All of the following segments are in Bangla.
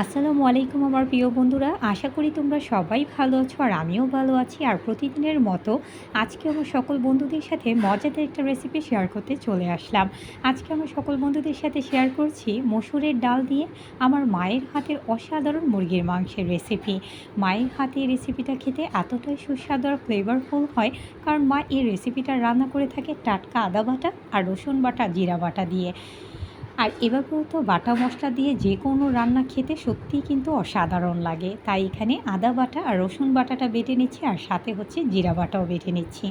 আসসালামু আলাইকুম আমার প্রিয় বন্ধুরা। আশা করি তোমরা সবাই ভালো আছো আর আমিও ভালো আছি। আর প্রতিদিনের মতো আজকে আমার সকল বন্ধুদের সাথে মজাদার একটা রেসিপি শেয়ার করতে চলে আসলাম। আজকে আমার সকল বন্ধুদের সাথে শেয়ার করছি মসুরের ডাল দিয়ে আমার মায়ের হাতের অসাধারণ মুরগির মাংসের রেসিপি মায়ের হাতে এই রেসিপিটা খেতে এতটাই সুস্বাদু আর ফ্লেভারফুল হয়, কারণ মা এই রেসিপিটা রান্না করে থাকে টাটকা আদা বাটা আর রসুন বাটা, জিরা বাটা দিয়ে। আর এভাবেও তো বাটা মশলা দিয়ে যে কোনো রান্না খেতে সত্যিই কিন্তু অসাধারণ লাগে। তাই এখানে আদা বাটা আর রসুন বাটাটা বেটে নিচ্ছি আর সাথে হচ্ছে জিরা বাটাও বেটে নিচ্ছি।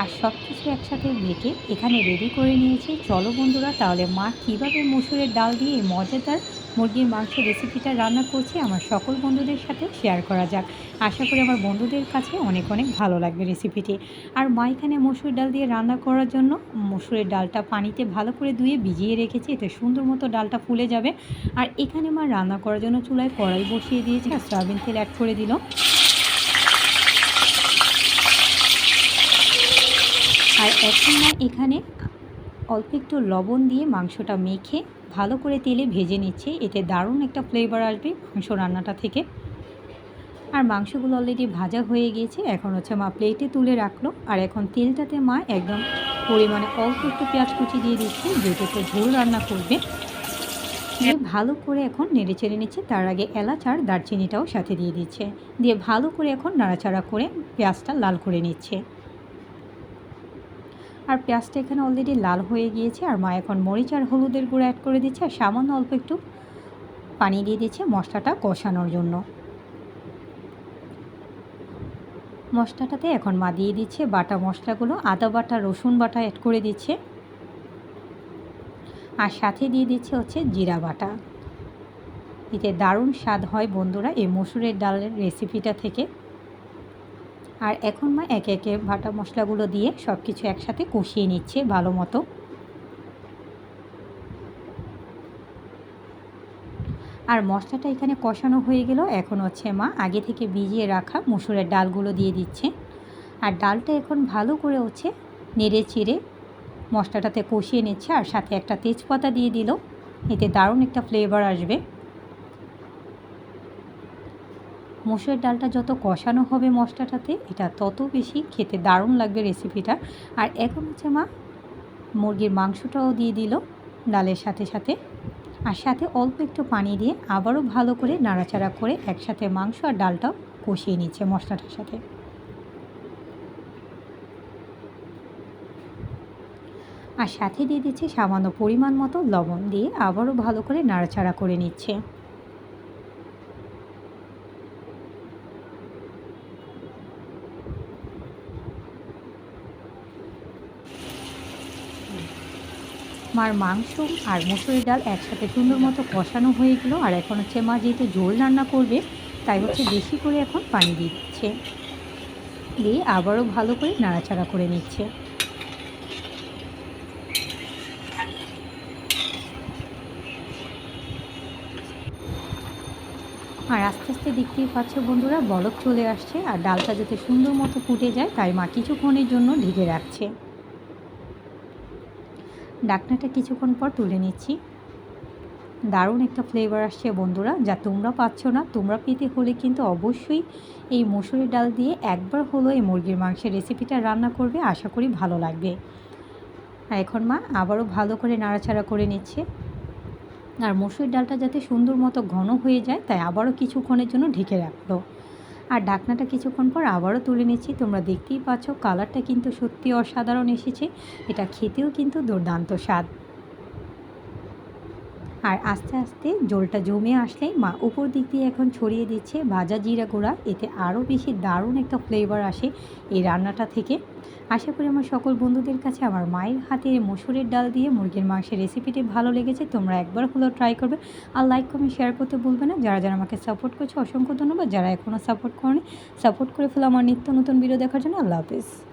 আর সব কিছু একসাথে বেটে এখানে রেডি করে নিয়েছি। চলো বন্ধুরা, তাহলে মা কীভাবে মসুরের ডাল দিয়ে মজাদার মুরগির মাংস রেসিপিটা রান্না করছি, আমার সকল বন্ধুদের সাথে শেয়ার করা যাক। আশা করি আমার বন্ধুদের কাছে অনেক অনেক ভালো লাগবে রেসিপিটি আর মা এখানে মসুর ডাল দিয়ে রান্না করার জন্য মসুরের ডালটা পানিতে ভালো করে ধুয়ে ভিজিয়ে রেখেছি, এতে সুন্দর মতো ডালটা ফুলে যাবে। আর এখানে মা রান্না করার জন্য চুলায় কড়াই বসিয়ে দিয়েছে, আর সয়াবিন তেল অ্যাড করে দিল আর এখন এখানে অল্প একটু লবণ দিয়ে মাংসটা মেখে ভালো করে তেলে ভেজে নিচ্ছে। এতে দারুণ একটা ফ্লেভার আসবে মাংস রান্নাটা থেকে। আর মাংসগুলো অলরেডি ভাজা হয়ে গিয়েছে। এখন হচ্ছে মা প্লেটে তুলে রাখল। আর এখন তেলটাতে মা একদম পরিমাণে অল্প একটু পেঁয়াজ কুচি দিয়ে দিচ্ছে। যেহেতু একটু ঝোল রান্না করবে। ভালো করে এখন নেড়ে চেড়ে নিচ্ছে। তার আগে এলাচ আর দারচিনিটাও সাথে দিয়ে দিচ্ছে। দিয়ে ভালো করে এখন নাড়াচাড়া করে পেঁয়াজটা লাল করে নিচ্ছে। আর পেঁয়াজটা এখানে অলরেডি লাল হয়ে গিয়েছে আর মা এখন মরিচ আর হলুদের গুঁড়ো অ্যাড করে দিচ্ছে আর সামান্য অল্প একটু পানি দিয়ে দিচ্ছে মশলাটা কষানোর জন্য। মশলাটাতে এখন মা দিয়ে দিচ্ছে বাটা মশলাগুলো, আদা বাটা, রসুন বাটা অ্যাড করে দিচ্ছে। আর সাথে দিয়ে দিচ্ছে হচ্ছে জিরা বাটা। এতে দারুণ স্বাদ হয় বন্ধুরা এই মসুরের ডালের রেসিপিটা থেকে। আর এখন মা একে একে বাটা মশলাগুলো দিয়ে সব কিছু একসাথে কষিয়ে নিচ্ছে ভালো মতো। আর মশলাটা এখানে কষানো হয়ে গেল এখন হচ্ছে মা আগে থেকে ভিজিয়ে রাখা মুসুরের ডালগুলো দিয়ে দিচ্ছে। আর ডালটা এখন ভালো করে হচ্ছে নেড়ে চিড়ে মশলাটাতে কষিয়ে নিচ্ছে আর সাথে একটা তেজপাতা দিয়ে দিল। এতে দারুণ একটা ফ্লেভার আসবে। মুসুরের ডালটা যত কষানো হবে মশলাটাতে, এটা তত বেশি খেতে দারুণ লাগবে রেসিপিটা আর এখন হচ্ছে মা, মুরগির মাংসটাও দিয়ে দিল ডালের সাথে সাথে। আর সাথে অল্প একটু পানি দিয়ে আবারও ভালো করে নাড়াচাড়া করে একসাথে মাংস আর ডালটাও কষিয়ে নিচ্ছে মশলাটার সাথে। আর সাথে দিয়ে দিচ্ছে সামান্য পরিমাণ মতো লবণ দিয়ে আবারও ভালো করে নাড়াচাড়া করে নিচ্ছে। মার মাংস আর মুসুরির ডাল একসাথে সুন্দর মতো কষানো হয়ে গেলো। আর এখন হচ্ছে মা যেহেতু ঝোল রান্না করবে, তাই হচ্ছে বেশি করে এখন পানি দিচ্ছে। দিয়ে আবারও ভালো করে নাড়াচাড়া করে নিচ্ছে। আর আস্তে আস্তে দেখতেই পাচ্ছ বন্ধুরা, বলক চলে আসছে। আর ডালটা যাতে সুন্দর মতো ফুটে যায়, তাই মা কিছুক্ষণের জন্য ঢেকে রাখছে। ডাকনাটা কিছুক্ষণ পর তুলে নিচ্ছি। দারুণ একটা ফ্লেভার আসছে বন্ধুরা, যা তোমরা পাচ্ছ না, তোমরা পেতে হলে কিন্তু অবশ্যই এই মসুরের ডাল দিয়ে একবার হলো এই মুরগির মাংসের রেসিপিটা রান্না করবে, আশা করি ভালো লাগবে। আর এখন মা আবারও ভালো করে নাড়াচাড়া করে নিচ্ছে। আর মসুর ডালটা যাতে সুন্দর মতো ঘন হয়ে যায়, তাই আবারও কিছুক্ষণের জন্য ঢেকে রাখল। আর ঢাকনাটা কিছুক্ষণ পর আবারও তুলে নিচ্ছি। তোমরা দেখতেই পাচ্ছ, কালারটা কিন্তু সত্যি অসাধারণ এসেছে। এটা খেতেও কিন্তু দুর্দান্ত স্বাদ। আর আস্তে আস্তে জলটা জমে আসলেই মা উপর দিক দিয়ে এখন ছড়িয়ে দিচ্ছে ভাজা জিরা গুঁড়া। এতে আরও বেশি দারুণ একটা ফ্লেভার আসে এই রান্নাটা থেকে। আশা করি আমার সকল বন্ধুদের কাছে আমার মায়ের হাতে মসুরের ডাল দিয়ে মুরগির মাংসের রেসিপিটি ভালো লেগেছে, তোমরা একবার হলেও ট্রাই করবে। আর লাইক কমেন্ট শেয়ার করতে বলবে না। যারা যারা আমাকে সাপোর্ট করছে, অসংখ্য ধন্যবাদ। যারা এখনও সাপোর্ট করেনি সাপোর্ট করে ফেলো আমার নিত্য নতুন ভিডিও দেখার জন্য। আল্লাহ হাফিজ।